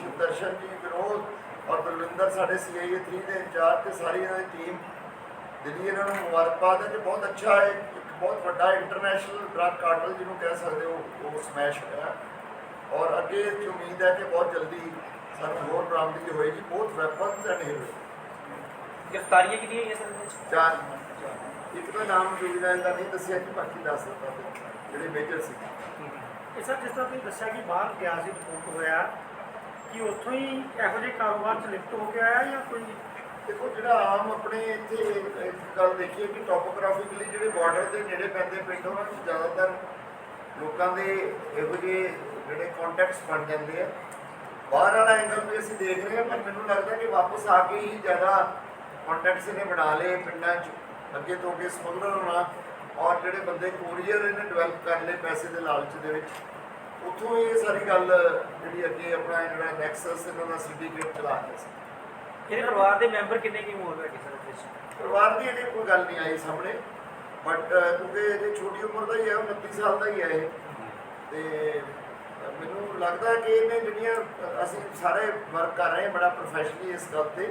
ਸ਼ਿਵਦਰਸ਼ਨ ਜੀ ਵਿਰੋਧ ਔਰ ਬਲਵਿੰਦਰ ਸਾਡੇ ਸੀਆਈਏ 3 ਦੇ ਇੰਚਾਰਜ ਤੇ ਸਾਰੀ ਇਹਨਾਂ ਦੀ ਟੀਮ ਦਿੱਲੀ ਇਹਨਾਂ ਨੂੰ ਮੁਬਾਰਕਬਾਦ ਹੈ ਕਿ ਬਹੁਤ ਅੱਛਾ ਹੈ ਇੱਕ ਬਹੁਤ ਵੱਡਾ ਇੰਟਰਨੈਸ਼ਨਲ ਡਰੱਗ ਕਾਰਟਲ ਜਿਹਨੂੰ ਕਹਿ ਸਕਦੇ ਹੋ ਉਹ ਸਮੈਸ਼ ਹੋਇਆ। ਔਰ ਅੱਗੇ ਉਮੀਦ ਹੈ ਕਿ ਬਹੁਤ ਜਲਦੀ ਸਾਨੂੰ ਹੋਰ ਬਰਾਮਦਗੀ ਹੋਏਗੀ ਬਹੁਤ ਵੈਪਨਸ ਐਂਡ ਹੀਰੋ ਗ੍ਰਿਫਤਾਰੀਆਂ ਕਿੰਨੀਆਂ ਹੋਈਆਂ ਸਰ ਵਿੱਚ? ਚਾਰ। ਇੱਕ ਤਾਂ ਨਾਮ ਜੁਗਦਾਂ ਦਾ ਨਹੀਂ ਦੱਸਿਆ ਕਿ ਬਾਕੀ ਦੱਸ ਦਿੱਤਾ ਜਿਹੜੇ ਮੇਜਰ ਸੀ ਇਹ ਸਰ ਜਿਸ ਤਰ੍ਹਾਂ ਤੁਸੀਂ ਦੱਸਿਆ ਕਿ ਬਾਹਰ ਗਿਆ ਸੀ ਰਿਪੋਰਟ ਹੋਇਆ ਕਿ ਉੱਥੋਂ ਹੀ ਇਹੋ ਜਿਹੇ ਕਾਰੋਬਾਰ ਚ ਲਿਫਟ ਹੋ ਕੇ ਆਇਆ ਜਾਂ ਕੋਈ ਦੇਖੋ, ਜਿਹੜਾ ਆਮ ਆਪਣੇ ਇੱਥੇ ਇੱਕ ਗੱਲ ਦੇਖੀਏ ਕਿ ਟੋਪੋਗ੍ਰਾਫਿਕਲੀ ਜਿਹੜੇ ਬਾਰਡਰ ਦੇ ਨੇੜੇ ਪੈਂਦੇ ਪਿੰਡ, ਉਹਨਾਂ ਵਿੱਚ ਜ਼ਿਆਦਾਤਰ ਲੋਕਾਂ ਦੇ ਇਹੋ ਜਿਹੇ ਜਿਹੜੇ ਕੰਟੈਕਟਸ ਬਣ ਜਾਂਦੇ ਆ। ਬਾਹਰ ਵਾਲਾ ਐਂਗਲ ਵੀ ਅਸੀਂ ਦੇਖ ਰਹੇ ਹਾਂ, ਪਰ ਮੈਨੂੰ ਲੱਗਦਾ ਕਿ ਵਾਪਸ ਆ ਕੇ ਹੀ ਜ਼ਿਆਦਾ ਕੰਟੈਕਟਸ ਇਹਨੇ ਬਣਾ ਲਏ ਪਿੰਡਾਂ 'ਚ, ਅੱਗੇ ਤੋਂ ਅੱਗੇ ਸਮਗਲਰ ਹੋਣਾ ਔਰ ਜਿਹੜੇ ਬੰਦੇ ਕੋਰੀਅਰ ਇਹਨੇ ਡਿਵੈਲਪ ਕਰ ਲਏ ਪੈਸੇ ਦੇ ਲਾਲਚ ਦੇ ਵਿੱਚ। ਉੱਥੋਂ ਇਹ ਸਾਰੀ ਗੱਲ ਜਿਹੜੀ ਅੱਗੇ ਆਪਣਾ ਇਹ ਜਿਹੜਾ ਨੈਕਸਸ ਇਹਨਾਂ ਦਾ ਸਿੰਡੀਕੇਟ ਚਲਾ ਕੇ ਸੀ। ਇਹਦੇ ਪਰਿਵਾਰ ਦੇ ਮੈਂਬਰ ਕਿੰਨੇ ਕੀ ਮੋਰ ਹੈਗੇ ਸਰ ਵਿੱਚ ਪਰਿਵਾਰ ਦੀ ਇਹਦੀ ਕੋਈ ਗੱਲ ਨਹੀਂ ਆਈ ਸਾਹਮਣੇ ਬਟ ਕਿਉਂਕਿ ਇਹਦੀ ਛੋਟੀ ਉਮਰ ਦਾ ਹੀ ਹੈ 29 ਸਾਲ ਦਾ ਹੀ ਹੈ ਇਹ। ਤੇ ਮੈਨੂੰ ਲੱਗਦਾ ਕਿ ਇਹਨੇ ਜਿਹੜੀਆਂ ਅਸੀਂ ਸਾਰੇ ਵਰਕ ਕਰ ਰਹੇ ਹਾਂ ਬੜਾ ਪ੍ਰੋਫੈਸ਼ਨਲੀ ਇਸ ਗੱਲ ਤੇ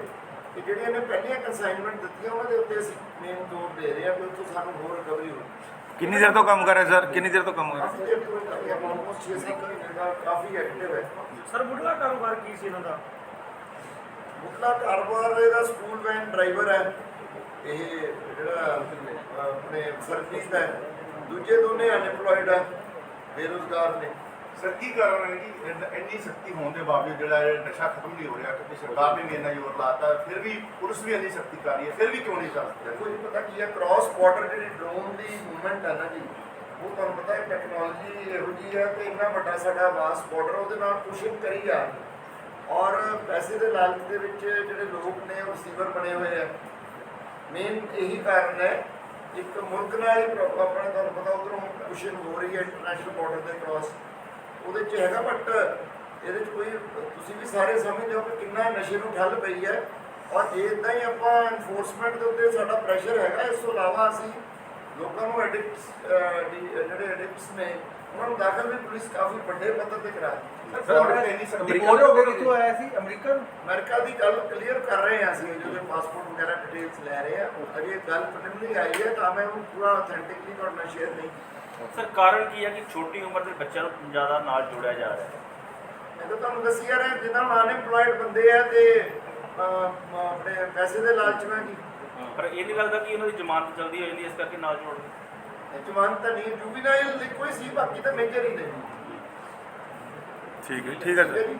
ਕਿ ਜਿਹੜੀਆਂ ਇਹਨੇ ਪਹਿਲੀਆਂ ਕੰਸਾਈਨਮੈਂਟ ਦਿੱਤੀਆਂ ਉਹਨਾਂ ਦੇ ਉੱਤੇ ਅਸੀਂ ਮੇਨ ਜ਼ੋਰ ਦੇ ਰਹੇ ਹਾਂ ਕਿ ਉੱਥੋਂ ਸਾਨੂੰ ਹੋਰ ਰਿਕਵਰੀ ਹੋਵੇ ਕਿੰਨੀ ਦੇਰ ਤੋਂ ਕੰਮ ਕਰ ਰਹੇ ਸਰ? ਕਿੰਨੀ ਦੇਰ ਤੋਂ ਕੰਮ ਕਰ ਰਹੇ? ਕਾਫੀ ਦੇਰ ਤੋਂ ਕਰ ਰਿਹਾ ਆਲਮੋਸਟ 6-7 ਮਹੀਨੇ ਦਾ ਕਾਫੀ ਐਕਟਿਵ ਹੈ ਸਰ ਮੁੱਢਲਾ ਕਾਰੋਬਾਰ ਕੀ ਸੀ ਇਹਨਾਂ ਦਾ? ਮੁੱਢਲਾ ਕਾਰੋਬਾਰ ਇਹਦਾ ਸਕੂਲ ਵੈਨ ਡਰਾਈਵਰ ਹੈ। ਇਹ ਜਿਹੜਾ ਆਪਣੇ ਸਰਵਿਸ ਦਾ ਦੂਜੇ ਦੋਨੇ ਅਨਪਲੋਇਡ ਹੈ। ਬੇਰੁਜ਼ਗਾਰ ਨੇ। ਸਰ ਕੀ ਕਾਰਨ ਹੈ ਕਿ ਇੰਨ- ਇੰਨੀ ਸਖਤੀ ਹੋਣ ਦੇ ਬਾਵਜੂਦ ਜਿਹੜਾ ਇਹ ਨਸ਼ਾ ਖਤਮ ਨਹੀਂ ਹੋ ਰਿਹਾ, ਕਿਉਂਕਿ ਸਰਕਾਰ ਨੇ ਵੀ ਇੰਨਾ ਜ਼ੋਰ ਲਾਤਾ, ਫਿਰ ਵੀ ਪੁਲਿਸ ਵੀ ਇੰਨੀ ਸਖਤੀ ਕਰ ਰਹੀ ਹੈ, ਫਿਰ ਵੀ ਕਿਉਂ ਨਹੀਂ ਚੱਲਦਾ ਦੇਖੋ ਜੀ, ਪਤਾ ਕੀ ਹੈ ਕ੍ਰਾਸ ਬਾਰਡਰ ਜਿਹੜੀ ਡਰੋਨ ਦੀ ਮੂਵਮੈਂਟ ਹੈ ਨਾ ਜੀ, ਉਹ ਤੁਹਾਨੂੰ ਪਤਾ ਹੈ ਟੈਕਨੋਲੋਜੀ ਇਹੋ ਜੀ ਹੈ ਕਿ ਇੰਨਾ ਵੱਡਾ ਸਾਡਾ ਵਾਸ ਬਾਰਡਰ ਉਹਦੇ ਨਾਲ ਪੁਸ਼ਿੰਗ ਕਰੀ ਜਾ ਰਹੀ ਹੈ। ਔਰ ਪੈਸੇ ਦੇ ਲਾਲਚ ਦੇ ਵਿੱਚ ਜਿਹੜੇ ਲੋਕ ਨੇ, ਉਹ ਰਿਸੀਵਰ ਬਣੇ ਹੋਏ ਆ। ਮੇਨ ਇਹੀ ਕਾਰਨ ਹੈ, ਇੱਕ ਮੁਲਕ ਨਾਲ ਹੀ ਪ੍ਰੋ- ਆਪਣਾ ਤੁਹਾਨੂੰ ਪਤਾ, ਉਧਰੋਂ ਪੁਸ਼ਿੰਗ ਹੋ ਰਹੀ ਹੈ ਇੰਟਰਨੈਸ਼ਨਲ ਬਾਰਡਰ ਦੇ ਕ੍ਰਾਸ ਉਹਦੇ ਚ ਹੈਗਾ ਬਟ ਇਹਦੇ ਚ ਕੋਈ ਤੁਸੀਂ ਵੀ ਸਾਰੇ ਸਮਝਦੇ ਹੋ ਕਿ ਕਿੰਨਾ ਨਸ਼ੇ ਨੂੰ ਠੱਲ ਪਈ ਹੈ। ਔਰ ਜੇ ਇਦਾਂ ਹੀ ਆਪਾਂ ਐਨਫੋਰਸਮੈਂਟ ਦੇ ਉੱਤੇ ਸਾਡਾ ਪ੍ਰੈਸ਼ਰ ਹੈਗਾ ਇਸ ਤੋਂ ਇਲਾਵਾ ਅਸੀਂ ਲੋਕਾਂ ਨੂੰ ਐਡਿਕਟਸ ਜਿਹੜੇ ਐਡਿਕਟਸ ਨੇ ਉਹਨਾਂ ਨੂੰ ਦਾਖਲ ਵੀ ਪੁਲਿਸ ਕਾਫੀ ਵੱਡੇ ਪੱਧਰ ਤੇ ਕਰਾ ਰਿਪੋਰਟ ਹੋ। ਗਈ ਕਿੱਥੋਂ ਆਇਆ ਸੀ? ਅਮਰੀਕਾ ਅਮਰੀਕਾ ਦੀ ਗੱਲ ਕਲੀਅਰ ਕਰ ਰਹੇ ਹਾਂ ਅਸੀਂ ਜਿਹਦੇ ਪਾਸਪੋਰਟ ਵਗੈਰਾ ਡਿਟੇਲਸ ਲੈ ਰਹੇ ਹਾਂ ਅਜੇ ਗੱਲ ਪ੍ਰੀਲਿਮਿਨਰੀ ਆਈ ਹੈ ਤਾਂ ਮੈਂ ਉਹਨੂੰ ਪੂਰਾ ਅਥੈਂਟਿਕਲੀ ਤੁਹਾਡੇ ਨਾਲ ਸ਼ੇਅਰ ਨਹੀਂ ਸਰ ਕਾਰਨ ਕੀ ਹੈ ਕਿ ਛੋਟੀ ਉਮਰ ਦੇ ਬੱਚਿਆਂ ਨੂੰ ਜ਼ਿਆਦਾ ਨਾਲ ਜੋੜਿਆ ਜਾ ਰਿਹਾ ਹੈ? ਮੈਂ ਤਾਂ ਤੁਹਾਨੂੰ ਦੱਸੀ ਜਾ ਰਿਹਾ ਜਿਨ੍ਹਾਂ ਨੂੰ ਬੰਦੇ ਆ ਤੇ ਅਹ, ਆਪਣੇ ਪੈਸੇ ਦੇ ਲਾਲਚ ਨਾਲ ਜੀ ਪਰ ਇਹ ਨਹੀਂ ਲੱਗਦਾ ਕਿ ਉਹਨਾਂ ਦੀ ਜ਼ਮਾਨਤ ਜਲਦੀ ਹੋ ਜਾਂਦੀ ਹੈ, ਇਸ ਕਰਕੇ ਨਾਲ ਜੋੜ। ਇਹ ਜਵਾਨ ਤਾਂ ਨਹੀਂ ਜੁਵੀਨਾਈਲ ਇੱਕੋ ਹੀ ਸੀ ਬਾਕੀ ਤਾਂ ਮੇਜਰ ਹੀ ਨੇ। ਠੀਕ ਹੈ ਠੀਕ ਹੈ ਸਰ।